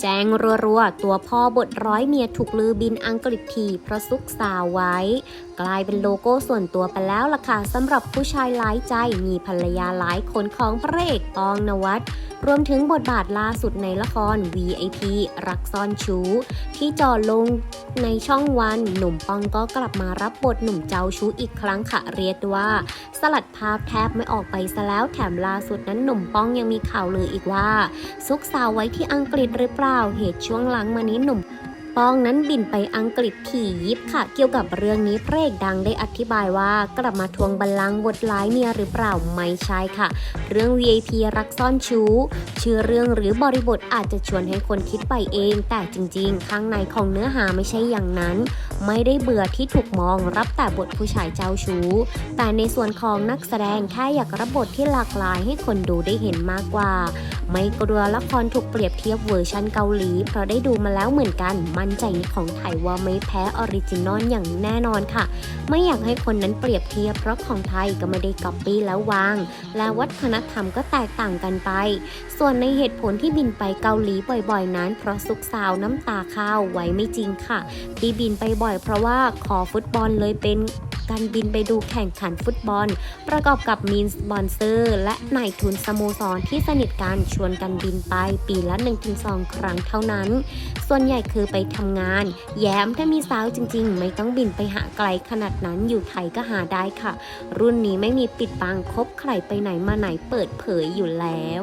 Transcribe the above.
แจ้งรัวๆ ตัวพ่อบทร้อยเมียถูกลือบินอังกฤษทีเพราะซุกสาวไว้ กลายเป็นโลโก้ส่วนตัวไปแล้วล่ะค่ะสำหรับผู้ชายหลายใจมีภรรยาหลายคนของพระเอกปองนวัดรวมถึงบทบาทล่าสุดในละคร VIP รักซ่อนชู้ ที่จอลงในช่องวันหนุ่มปองก็กลับมารับบทหนุ่มเจ้าชู้อีกครั้งค่ะเรียกว่า สลัดภาพแทบไม่ออกไปซะแล้วแถมล่าสุดนั้นหนุ่มป้องยังมีข่าวลืออีกว่า ซุกสาวไว้ที่อังกฤษหรือเปล่าเหตุช่วงหลังมานี้หนุ่ม ป้องนั้นบินไปอังกฤษถี่ยิบค่ะ เกี่ยวกับเรื่องนี้พระเอกดังได้อธิบายว่ากลับมาทวงบัลลังก์บทร้ายเมียหรือเปล่าไม่ใช่ค่ะ เรื่อง VIP รักซ่อนชู้ ชื่อเรื่องหรือบริบทอาจจะชวนให้คนคิดไปเอง แต่จริง ๆ ข้างในของเนื้อหาไม่ใช่อย่างนั้น ไม่ได้เบื่อที่ถูกมองรับแต่บทผู้ชายเจ้าชู้ แต่ในส่วนของนักแสดงแค่อยากรับบทที่หลากหลายให้คนดูได้เห็นมากกว่า ไม่กลัวละครถูกเปรียบเทียบเวอร์ชันเกาหลีเพราะได้ดูมาแล้วเหมือนกันมันใจในของไทยว่าไม่แพ้ออริจินอลอย่างแน่นอนค่ะ ไม่อยากให้คนนั้นเปรียบเทียบเพราะของไทยก็ไม่ได้ก๊อปปี้แล้ววาง และวัฒนธรรมก็แตกต่างกันไป ส่วนในเหตุผลที่บินไปเกาหลีบ่อยๆ นั้น เพราะซุกสาวน้ำตาข้าวไว้ไม่จริงค่ะที่บินไปบ่อยเพราะว่าขอฟุตบอลเลยเป็น การบินไปดูแข่งขันฟุตบอล ประกอบกับมีนสปอนเซอร์ และนายทุนสโมสรที่สนิทกันชวนกันบินไปปีละ 1-2 ครั้งเท่านั้น ส่วนใหญ่คือไปทำงาน แย้มถ้ามีสาวจริง ๆ ไม่ต้องบินไปหาไกลขนาดนั้นอยู่ไทยก็หาได้ค่ะ รุ่นนี้ไม่มีปิดบังคบใครไปไหนมาไหนเปิดเผยอยู่แล้ว